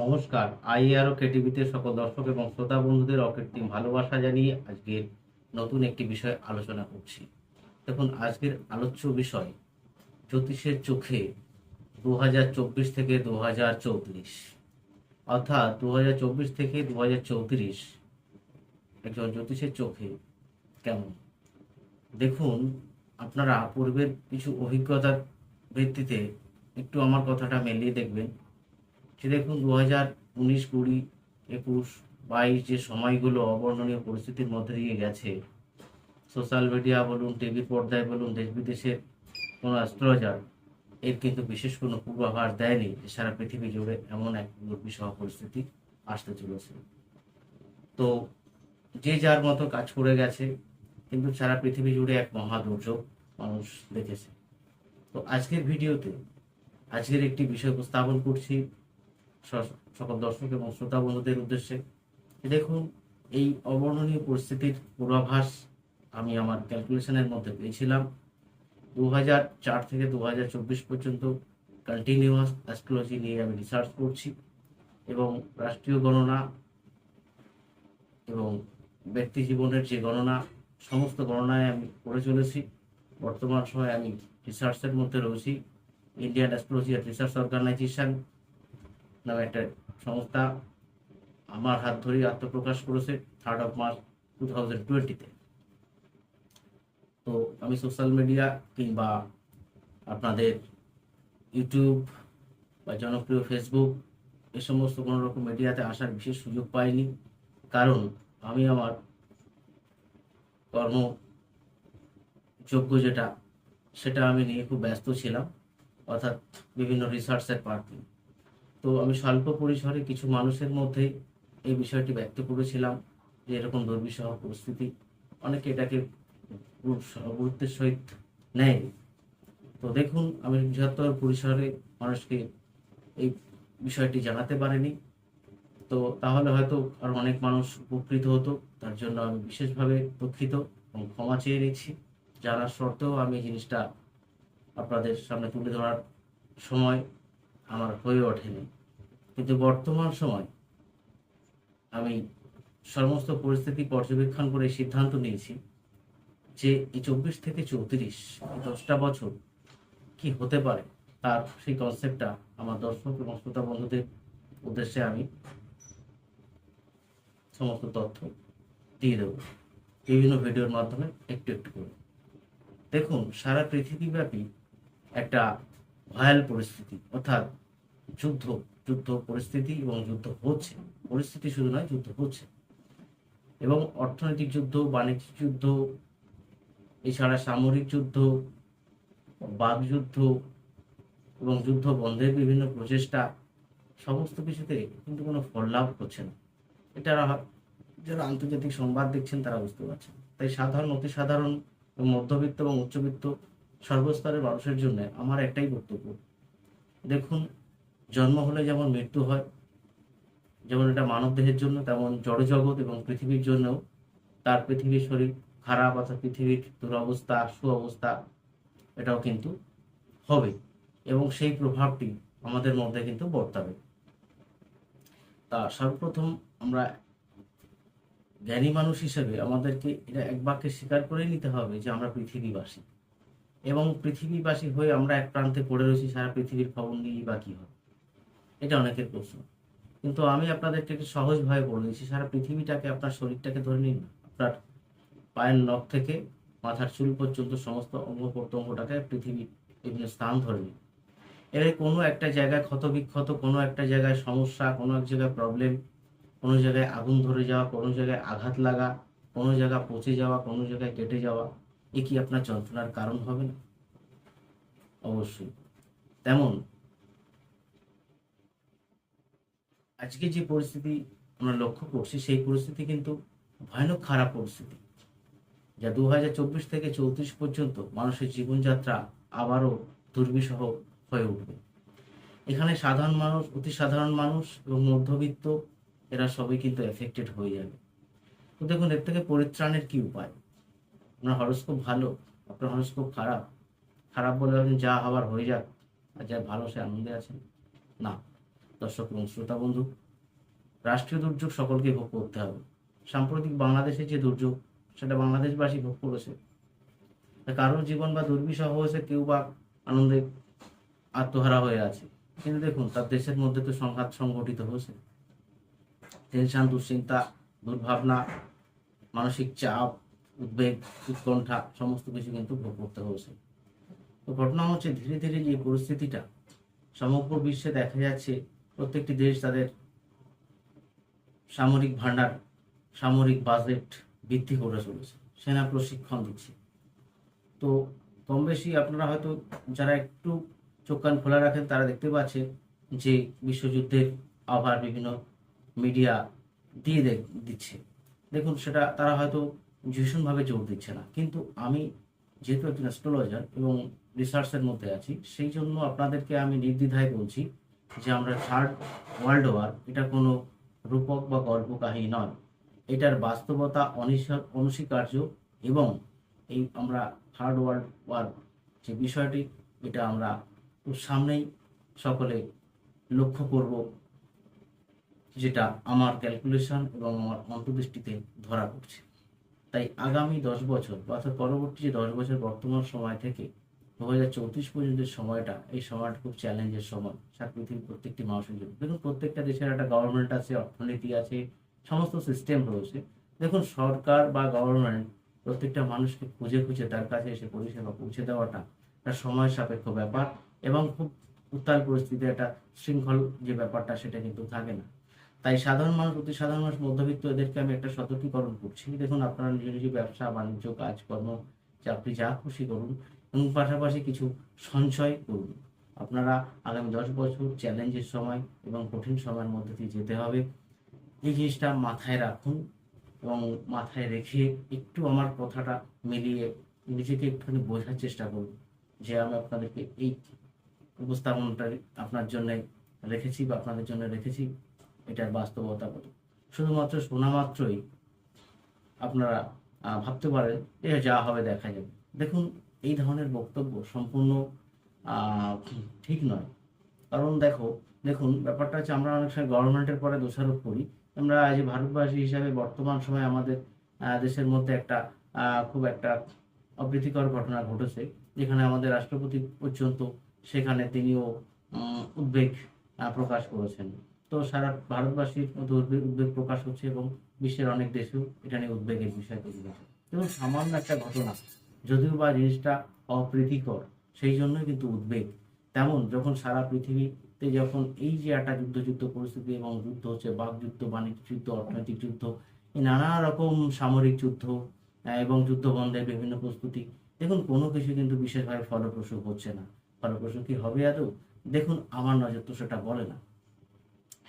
নমস্কার। আইআর ও কেটিভিতে সকল দর্শক এবং শ্রোতা বন্ধুদের অকৃত্রিম ভালোবাসা জানিয়ে আজকের নতুন একটি বিষয় আলোচনা করছি। দেখুন, আজকের আলোচ্য বিষয় জ্যোতিষের চোখে দু হাজার চব্বিশ থেকে দু হাজার চৌত্রিশ। অর্থাৎ দু হাজার চব্বিশ থেকে দু একজন জ্যোতিষের চোখে কেমন? দেখুন, আপনারা পূর্বের কিছু অভিজ্ঞতার ভিত্তিতে একটু আমার কথাটা মেলিয়ে দেখবেন। যে দেখুন দু হাজার উনিশ কুড়ি একুশ বাইশ যে সময়গুলো অবর্ণনীয় পরিস্থিতির মধ্যে দিয়ে গেছে সোশ্যাল মিডিয়া বলুন টিভির পর্দায় বলুন, দেশ বিদেশের কোনো অ্যাস্ট্রোলজার এর কিন্তু বিশেষ কোনো পূর্বাভাস দেয়নি। যে সারা পৃথিবী জুড়ে এমন এক দুর্বিষহ পরিস্থিতি আসতে চলেছে। তো যে যার মতো কাজ করে গেছে, কিন্তু সারা পৃথিবী জুড়ে এক মহা দুর্যোগ মানুষ দেখেছে। তো আজকের ভিডিওতে, আজকের একটি বিষয় উপস্থাপন করছি স- সকল দর্শক এবং শ্রোতা বন্ধুদের উদ্দেশ্যে। দেখুন, এই অবর্ণনীয় পরিস্থিতির পূর্বাভাস আমি আমার ক্যালকুলেশনের মধ্যে পেয়েছিলাম। দু হাজার চার থেকে দু হাজার চব্বিশ পর্যন্ত কন্টিনিউয়াস অ্যাস্ট্রোলজি নিয়ে আমি রিসার্চ করছি এবং রাষ্ট্রীয় গণনা এবং ব্যক্তি জীবনের যে গণনা, সমস্ত গণনায় আমি করে চলেছি। বর্তমান সময়ে আমি রিসার্চের মধ্যে রয়েছি। ইন্ডিয়ান অ্যাস্ট্রোলজি রিসার্চ অর্গানাইজেশন নামে একটা সংস্থা আমার হাত ধরেই আত্মপ্রকাশ করেছে third of March two thousand টোয়েন্টিতে তো আমি সোশ্যাল মিডিয়া কিংবা আপনাদের ইউটিউব বা জনপ্রিয় ফেসবুক এ সমস্ত কোনো রকম মিডিয়াতে আসার বিশেষ সুযোগ পাইনি। কারণ আমি আমার কর্ম যোগ্য যেটা, সেটা আমি নিয়ে খুব ব্যস্ত ছিলাম। অর্থাৎ বিভিন্ন রিসার্চের পার্ট তো আমি স্বল্প পরিসরে কিছু মানুষের মধ্যে এই বিষয়টি ব্যক্ত করেছিলাম যে এরকম দুর্বিষহ পরিস্থিতি অনেকে এটাকে গুরু- গুরুত্বের সহিত নেয়। তো দেখুন, আমি বৃহত্তর পরিসরে মানুষকে এই বিষয়টি জানাতে পারিনি। তো তাহলে হয়তো আর অনেক মানুষ উপকৃত হতো, তার জন্য আমি বিশেষভাবে দুঃখিত এবং ক্ষমা চেয়ে নিচ্ছি। জানার সত্ত্বেও আমি এই জিনিসটা আপনাদের সামনে তুলে ধরার সময় আমার হয়ে ওঠেনি। কিন্তু বর্তমান সময় আমি সমস্ত পরিস্থিতি পর্যবেক্ষণ করে সিদ্ধান্ত নিয়েছি যে এই চব্বিশ থেকে চৌত্রিশ দশটা বছর কি হতে পারে তার সেই কনসেপ্টটা আমার দর্শক এবং শ্রোতা বন্ধুদের উদ্দেশ্যে আমি সমস্ত তথ্য দিয়ে দেবো। বিভিন্ন ভিডিওর মাধ্যমে একটু একটু করে। দেখুন, সারা পৃথিবীব্যাপী একটা ভয়াল পরিস্থিতি, অর্থাৎ যুদ্ধ যুদ্ধ পরিস্থিতি এবং যুদ্ধ হচ্ছে। পরিস্থিতি শুধু নয়, যুদ্ধ হচ্ছে। এবং অর্থনৈতিক যুদ্ধ, বাণিজ্যিক যুদ্ধ, এছাড়া সামরিক যুদ্ধ বাকযুদ্ধ এবং যুদ্ধ বন্ধের বিভিন্ন প্রচেষ্টা, সমস্ত কিছুতে কিন্তু কোনো ফল লাভ করছে না। এটা যারা আন্তর্জাতিক সংবাদ দেখছেন তারা বুঝতে পারছেন। তাই সাধারণ অতি সাধারণ মধ্যবিত্ত এবং উচ্চবিত্ত সর্বস্তরের মানুষের জন্য আমার একটাই বক্তব্য। দেখুন জন্ম হলে যেমন মৃত্যু হয়, যেমন এটা মানব দেহের জন্য, তেমন জড়জগৎ এবং পৃথিবীর জন্যও। তার পৃথিবীর শরীর খারাপ অর্থাৎ পৃথিবীর দুরবস্থা সুঅবস্থা এটাও কিন্তু হবে এবং সেই প্রভাবটি আমাদের মধ্যে কিন্তু বর্তাবে। তা সর্বপ্রথম আমরা জ্ঞানী মানুষ হিসেবে আমাদেরকে এটা এক বাক্যে স্বীকার করে নিতে হবে যে আমরা পৃথিবীবাসী। এবং পৃথিবীবাসী হয়ে আমরা এক প্রান্তে পড়ে রয়েছি, সারা পৃথিবীর খবর নিয়ে বা কি হবে? এটা অনেকের প্রশ্ন। কিন্তু আমি আপনাদেরকে একটু সহজভাবে বলে দিচ্ছি, সারা পৃথিবীটাকে, আপনার শরীরটাকে ধরে নিন, আপনার পায়ের নখ থেকে মাথার চুল পর্যন্ত সমস্ত অঙ্গ প্রত্যঙ্গটাকে পৃথিবীর বিভিন্ন স্থান ধরে নিন। এর কোনো একটা জায়গায় ক্ষত বিক্ষত কোনো একটা জায়গায় সমস্যা, কোনো এক জায়গায় প্রবলেম কোনো জায়গায় আগুন ধরে যাওয়া, কোনো জায়গায় আঘাত লাগা, কোনো জায়গায় পচে যাওয়া, কোনো জায়গায় কেটে যাওয়া, এ কি আপনার যন্ত্রণার কারণ হবে না? অবশ্যই। তেমন আজকে যে পরিস্থিতি আমরা লক্ষ্য করছি, সেই পরিস্থিতি কিন্তু ভয়ানক খারাপ পরিস্থিতি। যা দু হাজার চব্বিশ থেকে চৌত্রিশ পর্যন্ত মানুষের জীবনযাত্রা আবারও দুর্বিষহ হয়ে উঠবে। এখানে সাধারণ মানুষ, অতি সাধারণ মানুষ এবং মধ্যবিত্ত, এরা সবই কিন্তু এফেক্টেড হয়ে যাবে। তো দেখুন, এর থেকে পরিত্রাণের কি উপায়? আপনার হরস্কোপ ভালো, আপনার হরস্কোপ খারাপ। খারাপ বলে যা হবার হয়ে যাক, আর যা ভালো সে আনন্দে আছেন না। দর্শক এবং শ্রোতা বন্ধু, রাষ্ট্রীয় দুর্যোগ সকলকে ভোগ করতে হবে। সাম্প্রতিক বাংলাদেশে যে দুর্যোগ, সেটা বাংলাদেশবাসী ভোগ করেছে। কারোর জীবন বা দুর্বিষহ হয়েছে, কেউ বা আনন্দে আত্মহারা হয়ে আছে। কিন্তু দেখুন, তার দেশের মধ্যে তো সংঘাত সংগঠিত হয়েছে। টেনশন, দুশ্চিন্তা, দুর্ভাবনা, মানসিক চাপ, উদ্বেগ, উৎকণ্ঠা, সমস্ত কিছু কিন্তু ভোগ করতে হয়েছে। তো ঘটনা হচ্ছে, ধীরে ধীরে যে পরিস্থিতিটা, সমগ্র বিশ্বে দেখা যাচ্ছে প্রত্যেকটি দেশ তাদের সামরিক ভান্ডার সামরিক বাজেট বৃদ্ধি করে চলেছে। সেনা প্রশিক্ষণ দিচ্ছে। তো কম বেশি আপনারা হয়তো যারা একটু চোখ কান খোলা রাখেন, তারা দেখতে পাচ্ছে যে বিশ্বযুদ্ধের আবার বিভিন্ন মিডিয়া দিয়ে দিচ্ছে। দেখুন, সেটা তারা হয়তো ভীষণভাবে জোর দিচ্ছে না। কিন্তু আমি যেহেতু একজন অ্যাস্ট্রোলজার এবং রিসার্চের মধ্যে আছি, সেই জন্য আপনাদেরকে আমি নির্দ্বিধায় বলছি যে আমরা থার্ড ওয়ার্ল্ড ওয়ার এটা কোনো রূপক বা গল্প কাহিনী নয়। এটার বাস্তবতা অনিস্বীকার- অনস্বীকার্য এবং এই আমরা থার্ড ওয়ার্ল্ড ওয়ার যে বিষয়টি, এটা আমরা খুব সামনেই সকলে লক্ষ্য করব, যেটা আমার ক্যালকুলেশন এবং আমার অন্তর্দৃষ্টিতে ধরা পড়ছে। তাই আগামী দশ বছর অর্থাৎ পরবর্তী যে দশ বছর বর্তমান সময় থেকে দু হাজার চৌত্রিশ পর্যন্ত সময়টা, এই সময়টা খুব চ্যালেঞ্জের সময়। সারা পৃথিবীর প্রত্যেকটি মানুষের জন্য। দেখুন, প্রত্যেকটা দেশের একটা গভর্নমেন্ট আছে, অর্থনীতি আছে, সমস্ত সিস্টেম রয়েছে। দেখুন, সরকার বা গভর্নমেন্ট প্রত্যেকটা মানুষকে খুঁজে খুঁজে তার কাছে এসে পরিষেবা পৌঁছে দেওয়াটা একটা সময় সাপেক্ষ ব্যাপার এবং খুব উত্তাল পরিস্থিতি একটা শৃঙ্খল যে ব্যাপারটা, সেটা কিন্তু থাকে না। তাই সাধারণ মানুষ, অতি সাধারণ মানুষ, মধ্যবিত্ত এদেরকে আমি একটা সতর্কীকরণ করছি। দেখুন, আপনারা নিজ নিজ ব্যবসা, বাণিজ্য, কাজকর্ম, চাকরি, যা খুশি করুন। এবং পাশাপাশি কিছু সঞ্চয় করুন। আপনারা আগামী দশ বছর চ্যালেঞ্জের সময় এবং কঠিন সময়ের মধ্যে দিয়ে যেতে হবে। এই জিনিসটা মাথায় রাখুন এবং মাথায় রেখে একটু আমার কথাটা মিলিয়ে নিজেকে একটুখানি বোঝার চেষ্টা করুন যে আমি আপনাদেরকে এই উপস্থাপনটা আপনার জন্য রেখেছি বা আপনাদের জন্য রেখেছি, এটার বাস্তবতা কত। শুধুমাত্র শোনা মাত্রই আপনারা ভাবতে পারেন যে যা হবে দেখা যাবে। দেখুন এই ধরনের বক্তব্য সম্পূর্ণ ঠিক নয়। কারণ দেখো, দেখুন, ব্যাপারটা হচ্ছে আমরা অনেক সময় গভর্নমেন্টের পরে দোষারোপ করি। আমরা আজ ভারতবাসী হিসাবে বর্তমান সময়ে আমাদের দেশের মধ্যে একটা খুব একটা অপ্রীতিকর ঘটনা ঘটেছে। যেখানে আমাদের রাষ্ট্রপতি পর্যন্ত সেখানে তিনিও উদ্বেগ প্রকাশ করেছেন। তো সারা ভারতবাসীর মধ্যে উদ্বেগ উদ্বেগ প্রকাশ হচ্ছে এবং বিশ্বের অনেক দেশেও এটা নিয়ে উদ্বেগের বিষয় তৈরি হয়েছে এবং সামান্য একটা ঘটনা যদিও বা জিনিসটা অপ্রীতিকর, সেই জন্যই কিন্তু উদ্বেগ। তেমন যখন সারা পৃথিবীতে যখন এই যে একটা যুদ্ধ যুদ্ধ পরিস্থিতি এবং যুদ্ধ হচ্ছে, বাকযুদ্ধ, বাণিজ্য যুদ্ধ, অর্থনৈতিক যুদ্ধ নানা রকম সামরিক যুদ্ধ এবং যুদ্ধ বন্ধের বিভিন্ন প্রস্তুতি, দেখুন কোনো কিছু কিন্তু বিশেষভাবে ফলপ্রসূ হচ্ছে না। ফলপ্রসূ কি হবে আদৌ? দেখুন, আমার নজর তো সেটা বলে না।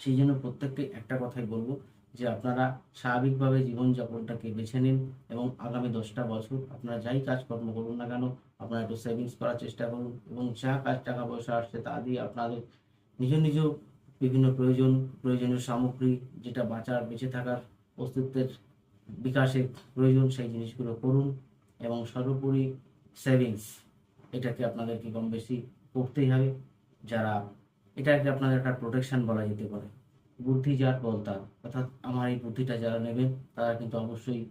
সেই জন্য প্রত্যেককে একটা কথাই বলব যে আপনারা স্বাভাবিকভাবে জীবনযাপনটাকে বেছে নিন এবং আগামী দশটা বছর আপনারা যাই কাজকর্ম করুন না কেন, আপনারা একটু সেভিংস করার চেষ্টা করুন এবং যা কাজ টাকা পয়সা আসছে তা দিয়ে আপনাদের নিজ নিজ বিভিন্ন প্রয়োজন, প্রয়োজনীয় সামগ্রী যেটা বাঁচার, বেঁচে থাকার অস্তিত্বের বিকাশের প্রয়োজন সেই জিনিসগুলো করুন এবং সর্বোপরি সেভিংস এটাকে আপনাদেরকে কম বেশি করতেই হবে। যারা, এটাকে আপনাদের একটা প্রোটেকশন বলা যেতে পারে। বুদ্ধি যার বল তার অর্থাৎ আমার এই বুদ্ধিটা যারা নেবেন, তারা কিন্তু অবশ্যই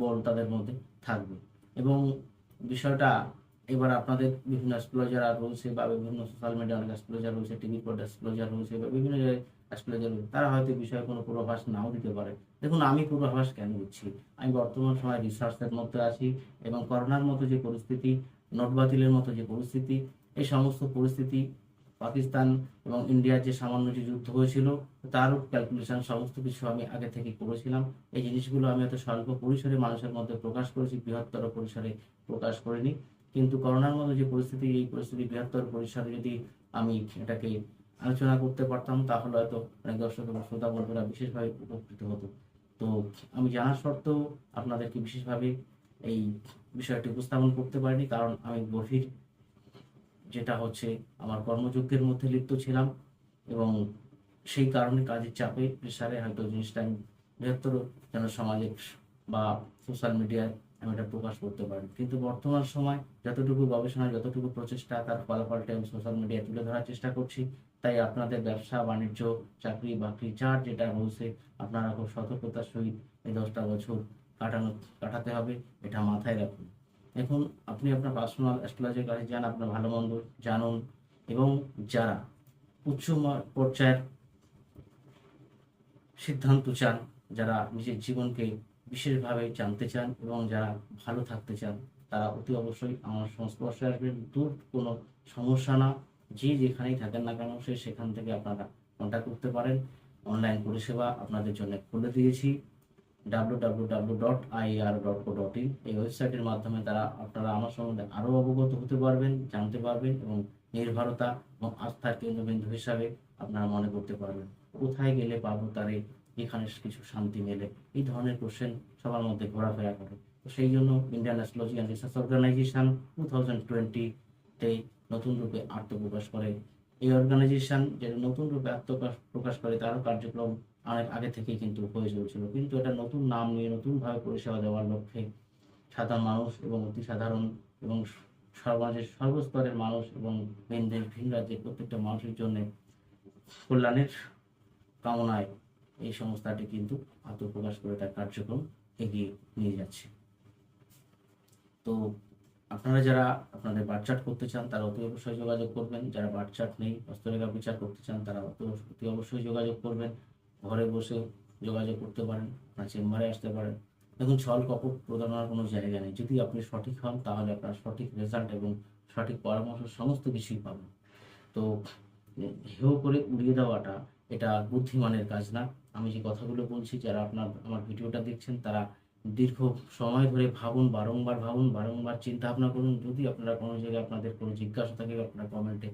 বল তাদের মধ্যে থাকবে। এবং বিষয়টা, এবার আপনাদের বিভিন্ন অ্যাস্ট্রোলজার রয়েছে বা বিভিন্ন সোশ্যাল মিডিয়া অনেক অ্যাস্ট্রোলজার রয়েছে টিভি পর অ্যাস্ট্রোলজার রয়েছে বা বিভিন্ন জায়গায় অ্যাস্ট্রোলজার রয়েছে, তারা হয়তো বিষয়ে কোনো পূর্বাভাস নাও দিতে পারে। দেখুন, আমি পূর্বাভাস কেন দিচ্ছি? আমি বর্তমান সময় রিসার্চের মধ্যে আছি এবং করোনার মতো যে পরিস্থিতি নোট বাতিলের মতো যে পরিস্থিতি, এই সমস্ত পরিস্থিতি পাকিস্তান এবং ইন্ডিয়ার যে সামান্য যে যুদ্ধ হয়েছিল, তারও ক্যালকুলেশন সমস্ত কিছু আমি আগে থেকে করেছিলাম। এই জিনিসগুলো আমি এত স্বল্প পরিসরে মানুষের মধ্যে প্রকাশ করেছি, বৃহত্তর পরিসরে প্রকাশ করিনি। কিন্তু করোনার মতো যে পরিস্থিতি, এই পরিস্থিতি বৃহত্তর পরিসরে যদি আমি এটাকে আলোচনা করতে পারতাম, তাহলে হয়তো অনেক দর্শক এবং শ্রোতা বন্ধুরা বিশেষভাবে উপকৃত হতো। তো আমি জানা সত্ত্বেও আপনাদেরকে বিশেষভাবে এই বিষয়টি উপস্থাপন করতে পারিনি, কারণ আমি গভীর যেটা হচ্ছে আমার কর্মযজ্ঞের মধ্যে লিপ্ত ছিলাম এবং সেই কারণে কাজের চাপে প্রেশারে হয়তো জিনিসটা আমি বৃহত্তর যেন সমাজে বা সোশ্যাল মিডিয়ায় আমি এটা প্রকাশ করতে পারি। কিন্তু বর্তমান সময় যতটুকু গবেষণা, যতটুকু প্রচেষ্টা তার ফলাফলটা আমি সোশ্যাল মিডিয়ায় তুলে ধরার চেষ্টা করছি। তাই আপনাদের ব্যবসা, বাণিজ্য, চাকরি, বাকরি যার যেটা রয়েছে আপনারা খুব সতর্কতার সহিত এই দশটা বছর কাটানো, কাটাতে হবে, এটা মাথায় রাখুন। এখন আপনি আপনার পার্সোনাল অ্যাস্ট্রোলজির কাছে যান, আপনার ভালো মন্দ জানুন এবং যারা উচ্চ পর্যায়ের সিদ্ধান্ত চান, যারা নিজের জীবনকে বিশেষভাবে জানতে চান এবং যারা ভালো থাকতে চান, তারা অতি অবশ্যই আমার সংস্পর্শে আসবেন। দূর কোনো সমস্যা না, যে যেখানেই থাকেন না কেন, সে সেখান থেকে আপনারা কন্ট্যাক্ট করতে পারেন। অনলাইন পরিষেবা আপনাদের জন্য খুলে দিয়েছি। ইন এই ওয়েবসাইটের মাধ্যমে তারা, আপনারা আমার সম্বন্ধে আরও অবগত হতে পারবেন, জানতে পারবেন এবং নির্ভরতা এবং আস্থার কেন্দ্রবিন্দু হিসাবে আপনারা মনে করতে পারবেন কোথায় গেলে পাবো তারে, এখানে কিছু শান্তি মেলে, এই ধরনের কোশ্চেন সবার মধ্যে ঘোরাফেরা করে। তো সেই জন্য Indian astrology and research organisation two thousand টোয়েন্টিতে নতুন রূপে আত্মপ্রকাশ করে। এই অর্গানাইজেশন যেটা নতুন রূপে আত্মপ্রকাশ, প্রকাশ করে তারও কার্যক্রম অনেক আগে থেকেই কিন্তু হয়ে চলছিল। কিন্তু এটা নতুন নাম নিয়ে, নতুনভাবে পরিষেবা দেওয়ার লক্ষ্যে সাধারণ মানুষ এবং অতি সাধারণ এবং সমাজের সর্বস্তরের মানুষ এবং ভিন দেশ ভিন রাজ্যের প্রত্যেকটা মানুষের জন্য কল্যাণের কামনায় এই সংস্থাটি কিন্তু আত্মপ্রকাশ করে তার কার্যক্রম এগিয়ে নিয়ে যাচ্ছে। তো আপনারা যারা আপনাদের বার্চার্ট করতে চান, তারা অতি অবশ্যই যোগাযোগ করবেন। যারা বার্চার্ট নেই হস্তরেখা বিচার করতে চান, তারা অতি অবশ্যই যোগাযোগ করবেন। ঘরে বসে যোগাযোগ করতে পারেন, আপনার চেম্বারে আসতে পারেন। দেখুন, ছল কপট প্রদানের কোনো জায়গা নেই। যদি আপনি সঠিক হন, তাহলে আপনার সঠিক রেজাল্ট এবং সঠিক পরামর্শ সমস্ত কিছুই পাবেন। তো হেও করে উড়িয়ে দেওয়াটা এটা বুদ্ধিমানের কাজ না। আমি যে কথাগুলো বলছি, যারা আপনার, আমার ভিডিওটা দেখছেন, তারা দীর্ঘ সময় ধরে ভাবুন, বারংবার ভাবুন, বারংবার চিন্তা ভাবনা করুন। যদি আপনারা কোনো জায়গায় আপনাদের কোনো জিজ্ঞাসা থাকে, আপনারা কমেন্টে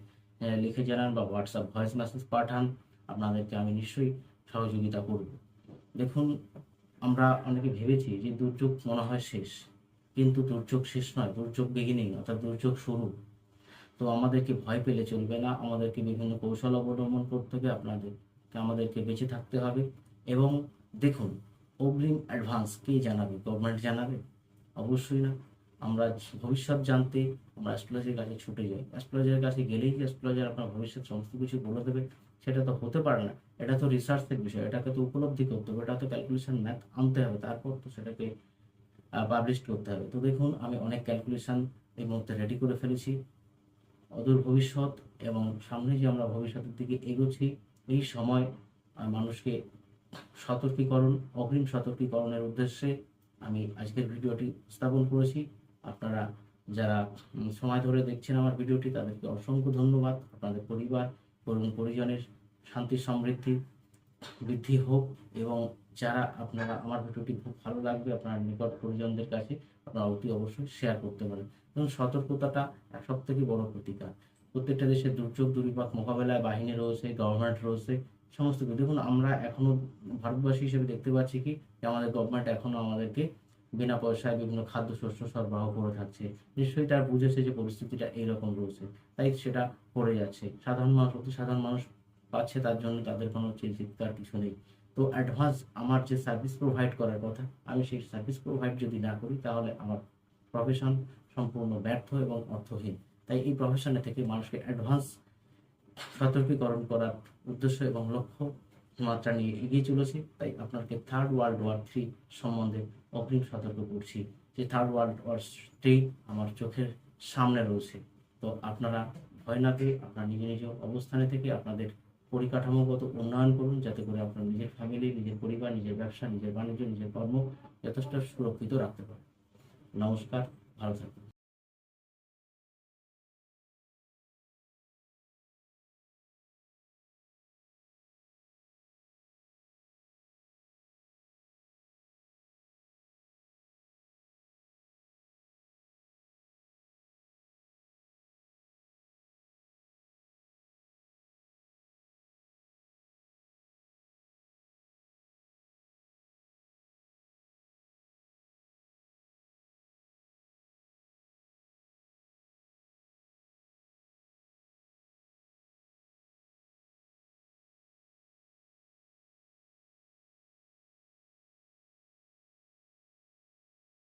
লিখে জানান বা হোয়াটসঅ্যাপ ভয়েস মেসেজ পাঠান। আপনাদেরকে আমি নিশ্চয়ই সহযোগিতা করব। দেখুন, আমরা অনেকে ভেবেছি যে দুর্যোগ মনে হয় শেষ, কিন্তু দুর্যোগ শেষ নয়, দুর্যোগ বিগিনিং অর্থাৎ দুর্যোগ শুরু। তো আমাদেরকে ভয় পেলে চলবে না, আমাদেরকে বিভিন্ন কৌশল অবলম্বন করতে হবে, আপনাদেরকে, আমাদেরকে বেঁচে থাকতে হবে। এবং দেখুন, অগ্রিম অ্যাডভান্স কে জানাবে? গভর্নমেন্ট জানাবে? অবশ্যই না। আমরা ভবিষ্যৎ জানতে, আমরা অ্যাস্ট্রোলজির কাছে ছুটে যাই। অ্যাস্ট্রোলজারের কাছে গেলেই অ্যাস্ট্রোলজার আপনার ভবিষ্যৎ সমস্ত কিছু বলে দেবে? সেটা তো হতে পারে না। এটা তো রিসার্চের বিষয়, এটাকে তো উপলব্ধি করতে হবে এটা তো ক্যালকুলেশন ম্যাথ আনতে হবে, তারপর তো সেটাকে পাবলিশ করতে হবে। তো দেখুন, আমি অনেক ক্যালকুলেশন এই মুহূর্তে রেডি করে ফেলেছি। অদূর ভবিষ্যৎ এবং সামনে যে আমরা ভবিষ্যতের দিকে এগোচ্ছি, এই সময় মানুষকে সতর্কীকরণ, অগ্রিম সতর্কীকরণের উদ্দেশ্যে আমি আজকের ভিডিওটি স্থাপন করেছি। আপনারা যারা সময় ধরে দেখছেন আমার ভিডিওটি, তাদেরকে অসংখ্য ধন্যবাদ। আপনাদের পরিবার এবং পরিজনের শান্তি, সমৃদ্ধি, বৃদ্ধি হোক এবং যারা আপনারা আমার ভিডিওটি খুব ভালো লাগবে আপনার নিকট পরিজনদের কাছে, আপনারা অতি অবশ্যই শেয়ার করতে পারেন। এবং সতর্কতাটা সব থেকে বড় প্রতিকার। প্রত্যেকটা দেশের দুর্যোগ, দুর্বিপাক মোকাবেলায় বাহিনী রয়েছে গভর্নমেন্ট রয়েছে, সমস্ত কিছু। দেখুন, আমরা এখনও ভারতবাসী হিসেবে দেখতে পাচ্ছি কি, যে আমাদের গভর্নমেন্ট এখনও আমাদেরকে বিনা পয়সায় বিভিন্ন খাদ্যশস্য সরবরাহ করে থাকছে। নিশ্চয়ই তার বুঝেছে যে পরিস্থিতিটা এইরকম রয়েছে। তাই সেটা করে যাচ্ছে। সাধারণ মানুষ, অতি সাধারণ মানুষ পাচ্ছে তার জন্য তাদের কোনো চিন্তার কিছু নেই। তো অ্যাডভান্স আমার যে সার্ভিস প্রোভাইড করার কথা, আমি সেই সার্ভিস প্রোভাইড যদি না করি, তাহলে আমার প্রফেশন সম্পূর্ণ ব্যর্থ এবং অর্থহীন। তাই এই প্রফেশনে থেকে মানুষকে অ্যাডভান্স সতর্কীকরণ করার উদ্দেশ্য এবং লক্ষ্য মাত্রা নিয়ে এগিয়ে চলেছি। তাই আপনাকে থার্ড ওয়ার্ল্ড ওয়ার থ্রি সম্বন্ধে অগ্রিম সতর্ক করছি যে থার্ড ওয়ার্ল্ড ওয়ার থ্রি আমার চোখের সামনে রয়েছে। তো আপনারা ভয় না পেয়ে আপনার নিজ নিজ অবস্থানে থেকে আপনাদের পরিকাঠামোগত উন্নয়ন করুন, যাতে করে আপনার নিজের ফ্যামিলি নিজের পরিবার, নিজের ব্যবসা, নিজের বাণিজ্য, নিজের কর্ম যথেষ্ট সুরক্ষিত রাখতে পারেন নমস্কার, ভালো থাকুন।